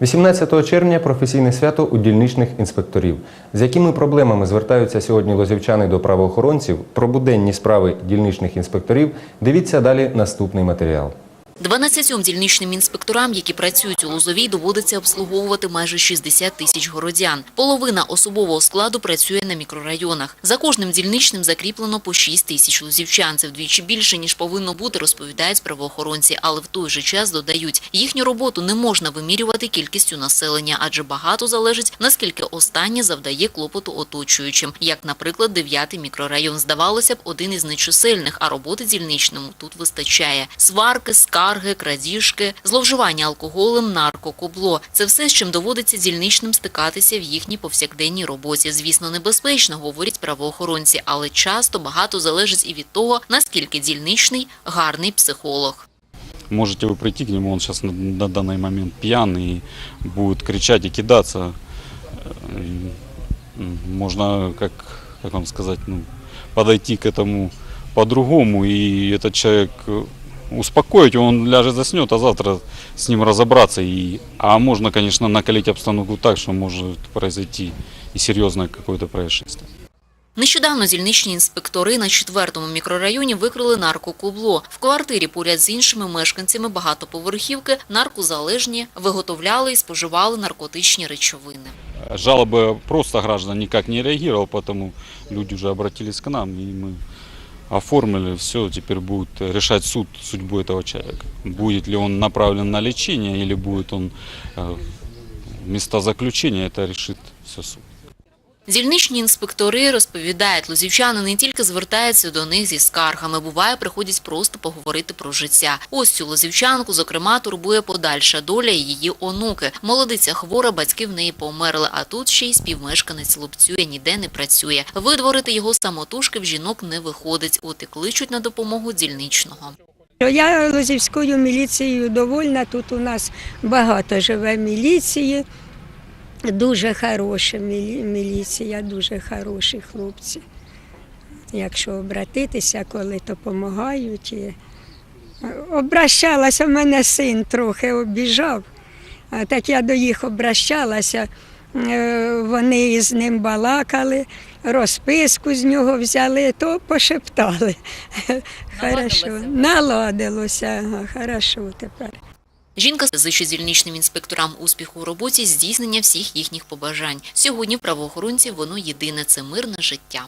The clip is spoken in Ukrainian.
18 червня професійне свято у дільничних інспекторів. З якими проблемами звертаються сьогодні лозівчани до правоохоронців про буденні справи дільничних інспекторів, дивіться далі наступний матеріал. 12 дільничним інспекторам, які працюють у Лозовій, доводиться обслуговувати майже 60 тисяч городян. Половина особового складу працює на мікрорайонах. За кожним дільничним закріплено по 6 тисяч лозівчан. Це вдвічі більше, ніж повинно бути, розповідають правоохоронці. Але в той же час додають, їхню роботу не можна вимірювати кількістю населення, адже багато залежить, наскільки останнє завдає клопоту оточуючим. Як, наприклад, 9 мікрорайон. Здавалося б, один із нечисельних, а роботи дільничному тут вистачає. Сварки, скарги, крадіжки, зловживання алкоголем, наркокубло – це все, з чим доводиться дільничним стикатися в їхній повсякденній роботі. Звісно, небезпечно, говорять правоохоронці, але часто багато залежить і від того, наскільки дільничний гарний психолог. Можете вы прийти к нему, он сейчас на, на данный момент пьян и будет кричать и кидаться. Э, и, м, Можно, как, как вам сказать, ну, подойти к этому по-другому, и этот человек э, успокоить, его, он ляжет, заснет, а завтра с ним разобраться. И, а можно, конечно, накалить обстановку так, что может произойти и серьезное какое-то происшествие. Нещодавно дільничні інспектори на четвертому мікрорайоні викрили наркокубло. В квартирі поряд з іншими мешканцями багатоповерхівки наркозалежні виготовляли і споживали наркотичні речовини. Жалобы просто граждан никак не реагировал, поэтому люди уже обратились к нам, и мы оформили все, теперь будет решать суд судьбу этого человека. Будет ли он направлен на лечение или будет он э, места заключения, это решит все суд. Дільничні інспектори розповідають, лозівчани не тільки звертаються до них зі скаргами, буває, приходять просто поговорити про життя. Ось цю лозівчанку, зокрема, турбує подальша доля її онуки. Молодиця хвора, батьки в неї померли, а тут ще й співмешканець лупцює, ніде не працює. Видворити його самотужки в жінок не виходить, от і кличуть на допомогу дільничного. Я Лозівською міліцією довольна. Тут у нас багато живе міліції. Дуже хороша міліція, дуже хороші хлопці. Якщо обратитися, коли допомагають. Обращалася, в мене син трохи обіжав. Так я до їх обращалася. Е, Вони з ним балакали, розписку з нього взяли, то пошептали. Хорошо, наладилося, ага, хорошо тепер. Жінка зичить дільничним інспекторам успіху у роботі, здійснення всіх їхніх побажань. Сьогодні Правоохоронці воно єдине – це мирне життя.